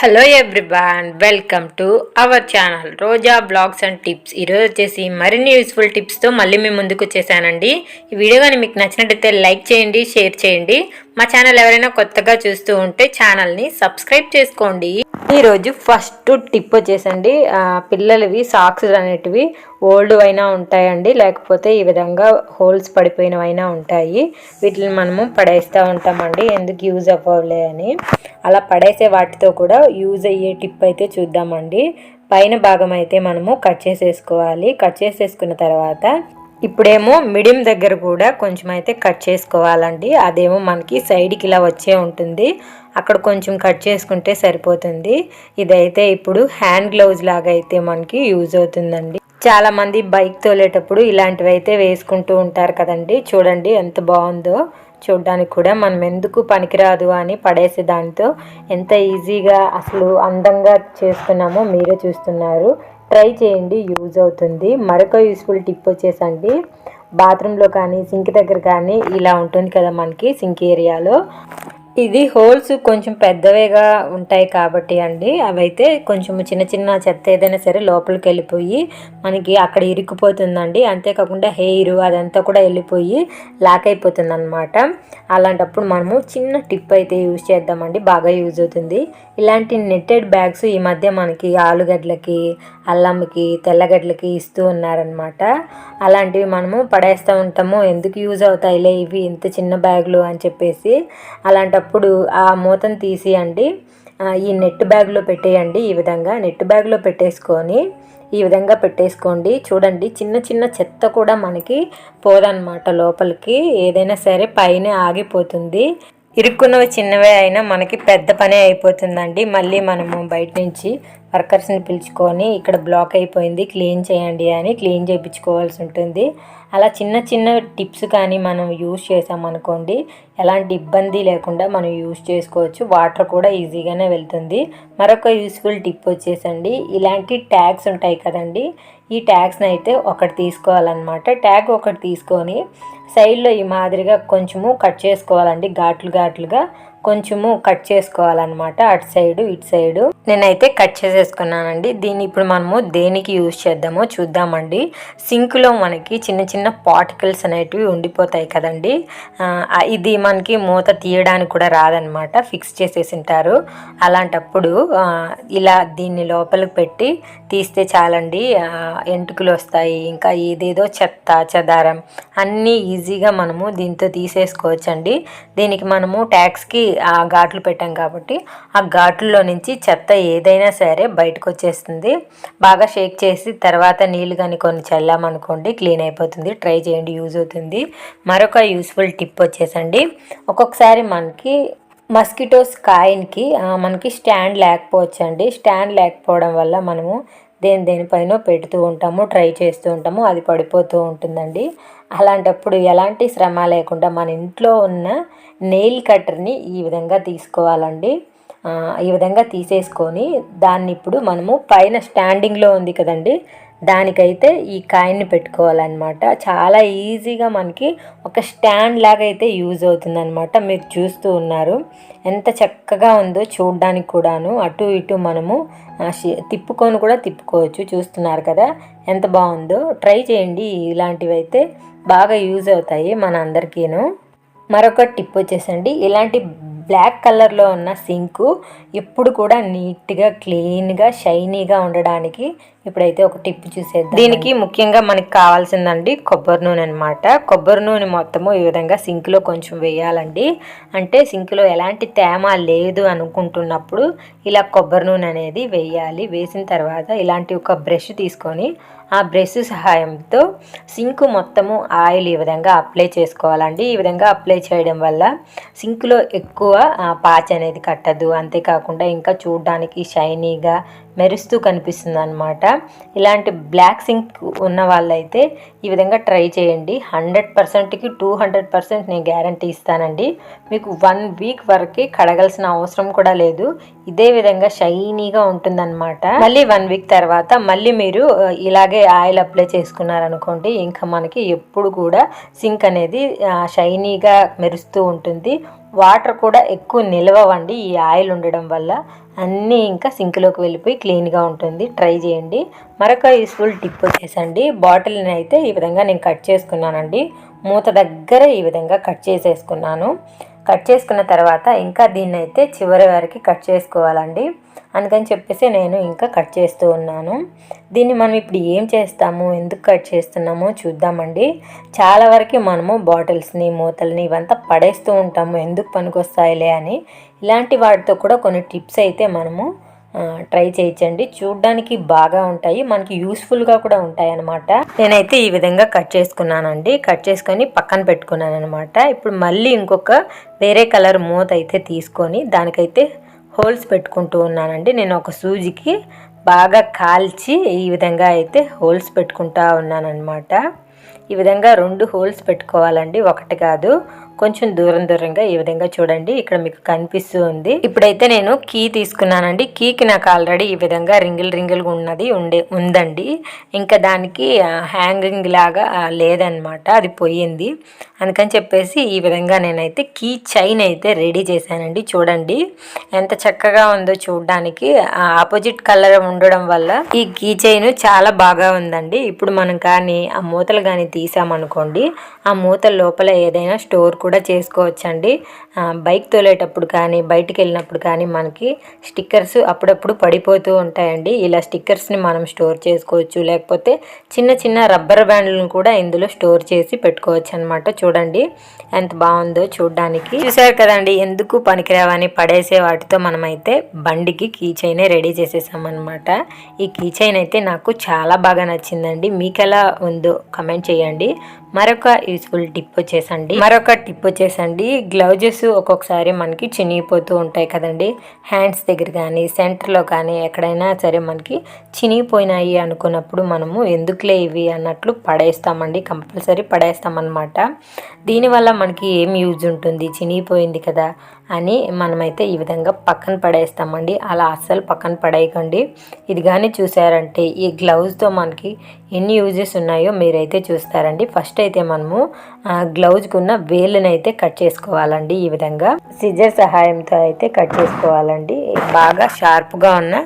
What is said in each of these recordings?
Hello everyone welcome to our channel Roja blogs and tips ఈరోజు వచ్చేసి మరిన్ని useful టిప్స్తో మళ్ళీ మేము ముందుకు వచ్చేసానండి. ఈ వీడియో కానీ మీకు నచ్చినట్టయితే లైక్ చేయండి షేర్ చేయండి. మా ఛానల్ ఎవరైనా కొత్తగా చూస్తూ ఉంటే ఛానల్ని సబ్స్క్రైబ్ చేసుకోండి. ఈరోజు ఫస్ట్ టిప్ వచ్చేసండి. పిల్లలవి సాక్స్ అనేటివి ఓల్డ్ అయినా ఉంటాయండి. లేకపోతే ఈ విధంగా హోల్స్ పడిపోయినవైనా ఉంటాయి. వీటిని మనము పడేస్తూ ఉంటామండి. ఎందుకు యూజ్ అవ్వలే అని. అలా పడేసే వాటితో కూడా యూజ్ అయ్యే టిప్ అయితే చూద్దామండి. పైన భాగం అయితే మనము కట్ చేసేసుకోవాలి. కట్ చేసేసుకున్న తర్వాత ఇప్పుడేమో మిడియం దగ్గర కూడా కొంచెం అయితే కట్ చేసుకోవాలండి. అదేమో మనకి సైడ్కి ఇలా వచ్చే ఉంటుంది. అక్కడ కొంచెం కట్ చేసుకుంటే సరిపోతుంది. ఇదైతే ఇప్పుడు హ్యాండ్ గ్లౌజ్ లాగా అయితే మనకి యూజ్ అవుతుందండి. చాలామంది బైక్ తోలేటప్పుడు ఇలాంటివి అయితే వేసుకుంటూ ఉంటారు కదండి. చూడండి ఎంత బాగుందో. చూడడానికి కూడా మనం ఎందుకు పనికిరాదు అని పడేసే దాంతో ఎంత ఈజీగా అసలు అందంగా చేసుకున్నామో మీరే చూస్తున్నారు. ట్రై చేయండి యూజ్ అవుతుంది. మరొక యూస్ఫుల్ టిప్ వచ్చేసండి. బాత్రూంలో కానీ సింక్ దగ్గర కానీ ఇలా ఉంటుంది కదా మనకి సింక్ ఏరియాలో ఇది హోల్స్ కొంచెం పెద్దవిగా ఉంటాయి కాబట్టి అండి. అవైతే కొంచెం చిన్న చిన్న చెత్త ఏదైనా సరే లోపలికి వెళ్ళిపోయి మనకి అక్కడ ఇరుక్కుపోతుందండి. అంతేకాకుండా హెయిర్ అదంతా కూడా వెళ్ళిపోయి లాక్ అయిపోతుంది అనమాట అలాంటప్పుడు మనము చిన్న టిప్ అయితే యూజ్ చేద్దామండి. బాగా యూజ్ అవుతుంది. ఇలాంటి నెట్టెడ్ బ్యాగ్స్ ఈ మధ్య మనకి ఆలుగడ్డలకి అల్లంకి తెల్లగడ్డలకి ఇస్తూ ఉన్నారనమాట అలాంటివి మనము పడేస్తూ ఉంటాము. ఎందుకు యూజ్ అవుతాయిలే ఇవి ఇంత చిన్న బ్యాగులు అని చెప్పేసి. అలాంటప్పుడు అప్పుడు ఆ మూతను తీసేయండి. ఈ నెట్ బ్యాగ్లో పెట్టేయండి ఈ విధంగా. నెట్ బ్యాగ్లో పెట్టేసుకొని ఈ విధంగా పెట్టేసుకోండి. చూడండి చిన్న చిన్న చెత్త కూడా మనకి పోదన్నమాట లోపలికి. ఏదైనా సరే పైన ఆగిపోతుంది. ఇరుక్కున్నవి చిన్నవే అయినా మనకి పెద్ద పనే అయిపోతుందండి. మళ్ళీ మనము బయట నుంచి వర్కర్స్ని పిలుచుకొని ఇక్కడ బ్లాక్ అయిపోయింది క్లీన్ చేయండి అని క్లీన్ చేయించుకోవాల్సి ఉంటుంది. అలా చిన్న చిన్న టిప్స్ కానీ మనం యూజ్ చేసామనుకోండి ఎలాంటి ఇబ్బంది లేకుండా మనం యూజ్ చేసుకోవచ్చు. వాటర్ కూడా ఈజీగానే వెళ్తుంది. మరొక యూస్ఫుల్ టిప్ వచ్చేసండి ఇలాంటి ట్యాగ్స్ ఉంటాయి కదండి. ఈ ట్యాగ్స్ని అయితే ఒకటి తీసుకోవాలన్నమాట. ట్యాగ్ ఒకటి తీసుకొని సైడ్లో ఈ మాదిరిగా కొంచెము కట్ చేసుకోవాలండి. ఘాట్లు ఘాట్లుగా కొంచెము కట్ చేసుకోవాలన్నమాట. అటు సైడు ఇటు సైడు. నేనైతే కట్ చేసేసుకున్నానండి. దీన్ని ఇప్పుడు మనము దేనికి యూజ్ చేద్దామో చూద్దామండి. సింక్లో మనకి చిన్న చిన్న పార్టికల్స్ అనేటివి ఉండిపోతాయి కదండి. ఇది మనకి మూత తీయడానికి కూడా రాదనమాట ఫిక్స్ చేసేసి ఉంటారు. అలాంటప్పుడు ఇలా దీన్ని లోపలికి పెట్టి తీస్తే చాలండి. ఎంటుకలు వస్తాయి. ఇంకా ఏదేదో చెత్త చెదారం అన్నీ ఈజీగా మనము దీంతో తీసేసుకోవచ్చండి. దీనికి మనము ట్యాక్స్కి ఘాట్లు పెట్టాం కాబట్టి ఆ ఘాట్లలో నుంచి చెత్త ఏదైనా సరే బయటకు వచ్చేస్తుంది బాగా షేక్ చేసి తర్వాత నీళ్ళు కానీ కొన్ని చల్లామనుకోండి క్లీన్ అయిపోతుంది ట్రై చేయండి యూజ్ అవుతుంది. మరొక యూస్ఫుల్ టిప్ వచ్చేసండి. ఒక్కొక్కసారి మనకి మస్కిటోస్ కాయిన్కి మనకి స్టాండ్ లేకపోవచ్చు అండి స్టాండ్ లేకపోవడం వల్ల మనము దేని దేనిపైన పెడుతూ ఉంటాము ట్రై చేస్తూ ఉంటాము అది పడిపోతూ ఉంటుందండి. అలాంటప్పుడు ఎలాంటి శ్రమ లేకుండా మన ఇంట్లో ఉన్న నెయిల్ కట్టర్ని ఈ విధంగా తీసుకోవాలండి. ఈ విధంగా తీసేసుకొని దాన్ని ఇప్పుడు మనము పైన స్టాండింగ్లో ఉంది కదండి దానికైతే ఈ కాయిన్ని పెట్టుకోవాలన్నమాట. చాలా ఈజీగా మనకి ఒక స్టాండ్ లాగా అయితే యూజ్ అవుతుందన్నమాట. మీరు చూస్తూ ఉన్నారు. ఎంత చక్కగా ఉందో చూడడానికి కూడాను. అటు ఇటు మనము తిప్పుకొని కూడా తిప్పుకోవచ్చు. చూస్తున్నారు కదా ఎంత బాగుందో. ట్రై చేయండి. ఇలాంటివి అయితే బాగా యూజ్ అవుతాయి మన అందరికీను మరొక టిప్ వచ్చేసండి. ఇలాంటి బ్లాక్ కలర్లో ఉన్న సింకు ఇప్పుడు కూడా నీట్గా క్లీన్గా షైనీగా ఉండడానికి ఇప్పుడైతే ఒక టిప్ చూసేద్దాం దీనికి ముఖ్యంగా మనకి కావాల్సిందండి కొబ్బరి నూనె అనమాట కొబ్బరి నూనె మొత్తము ఈ విధంగా సింక్లో కొంచెం వేయాలండి. అంటే సింక్లో ఎలాంటి తేమ లేదు అనుకుంటున్నప్పుడు ఇలా కొబ్బరి నూనె అనేది వేయాలి. వేసిన తర్వాత ఇలాంటి ఒక బ్రష్ తీసుకొని ఆ బ్రష్ సహాయంతో సింక్ మొత్తము ఆయిల్ ఈ విధంగా అప్లై చేసుకోవాలండి. ఈ విధంగా అప్లై చేయడం వల్ల సింక్లో ఎక్కువ పాచ్ అనేది కట్టదు. అంతేకాకుండా ఇంకా చూడడానికి షైనీగా మెరుస్తూ కనిపిస్తుంది అనమాట ఇలాంటి బ్లాక్ సింక్ ఉన్న వాళ్ళైతే ఈ విధంగా ట్రై చేయండి. హండ్రెడ్ పర్సెంట్కి టూ హండ్రెడ్ పర్సెంట్ నేను గ్యారంటీ ఇస్తానండి. మీకు వన్ వీక్ వరకు కడగాల్సిన అవసరం కూడా లేదు. ఇదే విధంగా షైనీగా ఉంటుందన్నమాట. మళ్ళీ వన్ వీక్ తర్వాత మళ్ళీ మీరు ఇలాగే ఆయిల్ అప్లై చేసుకున్నారనుకోండి ఇంకా మనకి ఎప్పుడు కూడా సింక్ అనేది షైనీగా మెరుస్తూ ఉంటుంది. వాటర్ కూడా ఎక్కువ నిలవండి ఈ ఆయిల్ ఉండడం వల్ల. అన్నీ ఇంకా సింక్లోకి వెళ్ళిపోయి క్లీన్గా ఉంటుంది. ట్రై చేయండి. మరొక యూస్ఫుల్ టిప్ వచ్చేసండి. బాటిల్ని అయితే ఈ విధంగా నేను కట్ చేసుకున్నానండి. మూత దగ్గర ఈ విధంగా కట్ చేసేసుకున్నాను. కట్ చేసుకున్న తర్వాత ఇంకా దీన్ని అయితే చివరి వరకు కట్ చేసుకోవాలండి. అందుకని చెప్పేసి నేను ఇంకా కట్ చేస్తూ ఉన్నాను. దీన్ని మనం ఇప్పుడు ఏం చేస్తాము? ఎందుకు కట్ చేస్తున్నామో చూద్దామండి. చాలా వరకు మనము బాటిల్స్ని మూతల్ని ఇవంతా పడేస్తూ ఉంటాము. ఎందుకు పనికొస్తాయిలే అని. ఇలాంటి వాటితో కూడా కొన్ని టిప్స్ అయితే మనము ట్రై చేయించండి. చూడ్డానికి బాగా ఉంటాయి. మనకి యూస్ఫుల్గా కూడా ఉంటాయి అనమాట నేనైతే ఈ విధంగా కట్ చేసుకున్నానండి. కట్ చేసుకొని పక్కన పెట్టుకున్నాను అనమాట ఇప్పుడు మళ్ళీ ఇంకొక వేరే కలర్ మూత అయితే తీసుకొని దానికైతే హోల్స్ పెట్టుకుంటూ ఉన్నానండి. నేను ఒక సూజికి బాగా కాల్చి ఈ విధంగా అయితే హోల్స్ పెట్టుకుంటా ఉన్నానన్నమాట. ఈ విధంగా రెండు హోల్స్ పెట్టుకోవాలండి. ఒకటి కాదు కొంచెం దూరం దూరంగా ఈ విధంగా చూడండి. ఇక్కడ మీకు కనిపిస్తూ ఉంది. ఇప్పుడైతే నేను కీ తీసుకున్నానండి. కీకి నాకు ఆల్రెడీ ఈ విధంగా రింగిల్ రింగిల్గా ఉన్నది ఉండే ఉందండి. ఇంకా దానికి హ్యాంగింగ్ లాగా లేదనమాట అది పోయింది. అందుకని చెప్పేసి ఈ విధంగా నేనైతే కీ చైన్ అయితే రెడీ చేశానండి. చూడండి. ఎంత చక్కగా ఉందో చూడడానికి. ఆపోజిట్ కలర్ ఉండడం వల్ల ఈ కీ చైన్ చాలా బాగా ఉందండి. ఇప్పుడు మనం కానీ ఆ మూతలు కానీ తీసామనుకోండి ఆ మూతల లోపల ఏదైనా స్టోర్ కూడా కూడా చేసుకోవచ్చండి. బైక్ తోలేటప్పుడు కానీ బయటికి వెళ్ళినప్పుడు కానీ మనకి స్టిక్కర్స్ అప్పుడప్పుడు పడిపోతూ ఉంటాయండి. ఇలా స్టిక్కర్స్ని మనం స్టోర్ చేసుకోవచ్చు. లేకపోతే చిన్న చిన్న రబ్బర్ బ్యాండ్లను కూడా ఇందులో స్టోర్ చేసి పెట్టుకోవచ్చు అనమాట చూడండి ఎంత బాగుందో చూడడానికి. చూసారు కదండి ఎందుకు పనికిరావని పడేసే వాటితో మనమైతే బండికి కీ చైనే రెడీ చేసేసామన్నమాట ఈ కీ చైన్ అయితే నాకు చాలా బాగా నచ్చిందండి. మీకు ఎలా ఉందో కమెంట్ చేయండి. మరొక యూస్ఫుల్ టిప్ వచ్చేసండి. మరొక టిప్ వచ్చేసండి. గ్లౌజెస్ ఒక్కొక్కసారి మనకి చినిగిపోతూ ఉంటాయి కదండి. హ్యాండ్స్ దగ్గర కానీ సెంటర్లో కానీ ఎక్కడైనా సరే మనకి చినిగిపోయినాయి అనుకున్నప్పుడు మనము ఎందుకులే ఇవి అన్నట్లు పడేస్తామండి. కంపల్సరీ పడేస్తామన్నమాట. దీనివల్ల మనకి ఏం యూజ్ ఉంటుంది? చినిగిపోయింది కదా. అని మనమైతే ఈ విధంగా పక్కన పడేస్తామండి. అలా అస్సలు పక్కన పడేయకండి. ఇది కానీ చూసారంటే ఈ గ్లౌజ్తో మనకి ఎన్ని యూజెస్ ఉన్నాయో మీరైతే చూస్తారండి. ఫస్ట్ అయితే మనము గ్లౌజ్కి ఉన్న వేళ్ళని అయితే కట్ చేసుకోవాలండి ఈ విధంగా. సిజర్ సహాయంతో అయితే కట్ చేసుకోవాలండి. బాగా షార్ప్గా ఉన్న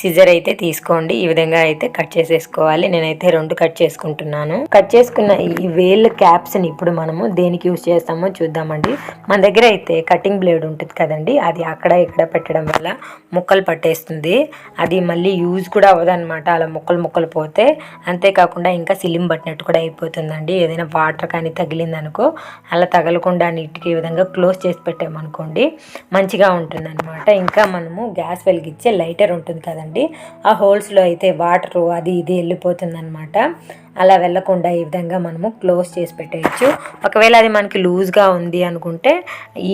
సిజర్ అయితే తీసుకోండి. ఈ విధంగా అయితే కట్ చేసేసుకోవాలి. నేనైతే రెండు కట్ చేసుకుంటున్నాను. కట్ చేసుకున్న ఈ వేళ్ళ క్యాప్స్ని ఇప్పుడు మనము దేనికి యూజ్ చేస్తామో చూద్దామండి. మన దగ్గర అయితే కటింగ్ బ్లేడ్ ఉంటుంది కదండి. అది అక్కడ ఇక్కడ పెట్టడం వల్ల ముక్కలు పట్టేస్తుంది. అది మళ్ళీ యూజ్ కూడా అవ్వదన్నమాట. అలా ముక్కలు ముక్కలు పోతే అంతేకాకుండా ఇంకా సిలిం పట్టినట్టు కూడా అయిపోతుందండి. ఏదైనా వాటర్ కానీ తగిలిందనుకో అలా తగలకుండా నీటికి ఈ విధంగా క్లోజ్ చేసి పెట్టామనుకోండి మంచిగా ఉంటుంది ఇంకా మనము గ్యాస్ వెలిగించే లైటర్ ఉంటుంది కదండి ఆ హోల్స్లో అయితే వాటరు అది ఇది వెళ్ళిపోతుందనమాట అలా వెళ్ళకుండా ఈ విధంగా మనము క్లోజ్ చేసి పెట్టేయచ్చు. ఒకవేళ అది మనకి లూజ్గా ఉంది అనుకుంటే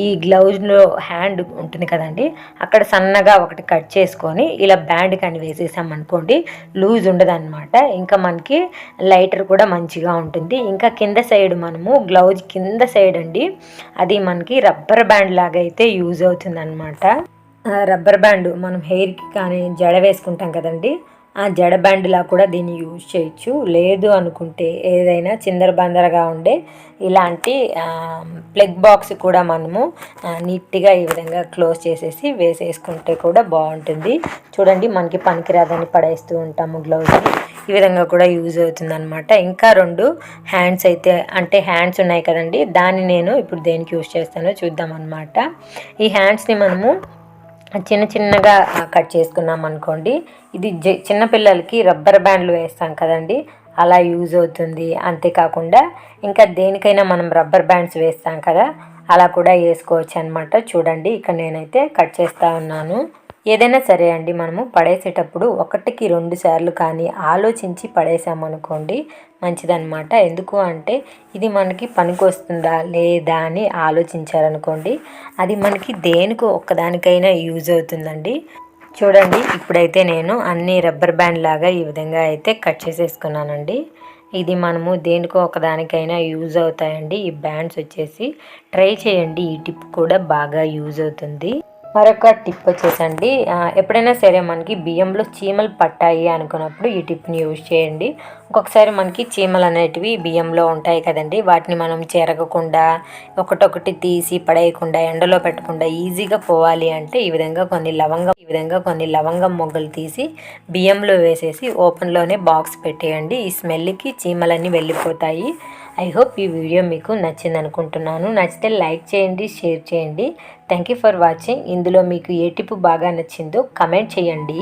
ఈ గ్లౌజ్లో హ్యాండ్ ఉంటుంది కదండి అక్కడ సన్నగా ఒకటి కట్ చేసుకొని ఇలా బ్యాండ్ కానీ వేసేసాం అనుకోండి లూజ్ ఉండదన్నమాట. ఇంకా మనకి లైటర్ కూడా మంచిగా ఉంటుంది. ఇంకా కింద సైడ్ మనము గ్లౌజ్ కింద సైడ్ అండి అది మనకి రబ్బర్ బ్యాండ్ లాగా అయితే యూజ్ అవుతుంది అన్నమాట రబ్బర్ బ్యాండ్ మనం హెయిర్కి కానీ జడ వేసుకుంటాం కదండి ఆ జడ బ్యాండ్లా కూడా దీన్ని యూజ్ చేయొచ్చు. లేదు అనుకుంటే ఏదైనా చిందర బందరగా ఉండే ఇలాంటి ప్లగ్ బాక్స్ కూడా మనము నీట్గా ఈ విధంగా క్లోజ్ చేసేసి వేసేసుకుంటే కూడా బాగుంటుంది. చూడండి మనకి పనికిరాదని పడేస్తూ ఉంటాము గ్లౌజ్. ఈ విధంగా కూడా యూజ్ అవుతుంది అనమాట ఇంకా రెండు హ్యాండ్స్ అయితే అంటే హ్యాండ్స్ ఉన్నాయి కదండి దాన్ని నేను ఇప్పుడు దేనికి యూజ్ చేస్తానో చూద్దాం అనమాట ఈ హ్యాండ్స్ని మనము చిన్న చిన్నగా కట్ చేసుకున్నాం అనుకోండి. ఇది చిన్నపిల్లలకి రబ్బర్ బ్యాండ్లు వేస్తాం కదండి. అలా యూజ్ అవుతుంది. అంతేకాకుండా ఇంకా దేనికైనా మనం రబ్బర్ బ్యాండ్స్ వేస్తాం కదా అలా కూడా వేసుకోవచ్చు అనమాట చూడండి ఇక్కడ నేనైతే కట్ చేస్తూ ఉన్నాను. ఏదైనా సరే అండి మనము పడేసేటప్పుడు ఒకటికి రెండు సార్లు కానీ ఆలోచించి పడేసామనుకోండి మంచిదన్నమాట. ఎందుకు అంటే ఇది మనకి పనికి వస్తుందా లేదా అని ఆలోచించారనుకోండి అది మనకి దేనికి ఒక్కదానికైనా యూజ్ అవుతుందండి. చూడండి ఇప్పుడైతే నేను అన్ని రబ్బర్ బ్యాండ్ లాగా ఈ విధంగా అయితే కట్ చేసేసుకున్నానండి. ఇది మనము దేనికో ఒకదానికైనా యూజ్ అవుతాయండి. ఈ బ్యాండ్స్ వచ్చేసి ట్రై చేయండి ఈ టిప్ కూడా బాగా యూజ్ అవుతుంది. మరొక టిప్ వచ్చేసండి. ఎప్పుడైనా సరే మనకి బియ్యంలో చీమలు పట్టాయి అనుకున్నప్పుడు ఈ టిప్ని యూజ్ చేయండి. ఒక్కొక్కసారి మనకి చీమలు అనేటివి బియ్యంలో ఉంటాయి కదండి. వాటిని మనం చెరగకుండా ఒకటొకటి తీసి పడేయకుండా ఎండలో పెట్టకుండా ఈజీగా పోవాలి అంటే ఈ విధంగా కొన్ని లవంగం ఈ విధంగా కొన్ని లవంగం మొగ్గలు తీసి బియ్యంలో వేసేసి ఓపెన్లోనే బాక్స్ పెట్టేయండి. ఈ స్మెల్కి చీమలన్నీ వెళ్ళిపోతాయి. ఐ హోప్ ఈ వీడియో మీకు నచ్చింది అనుకుంటున్నాను నచ్చితే లైక్ చేయండి షేర్ చేయండి. థ్యాంక్ యూ ఫర్ వాచింగ్ ఇందులో మీకు ఏ టిప్ బాగా నచ్చిందో కమెంట్ చేయండి.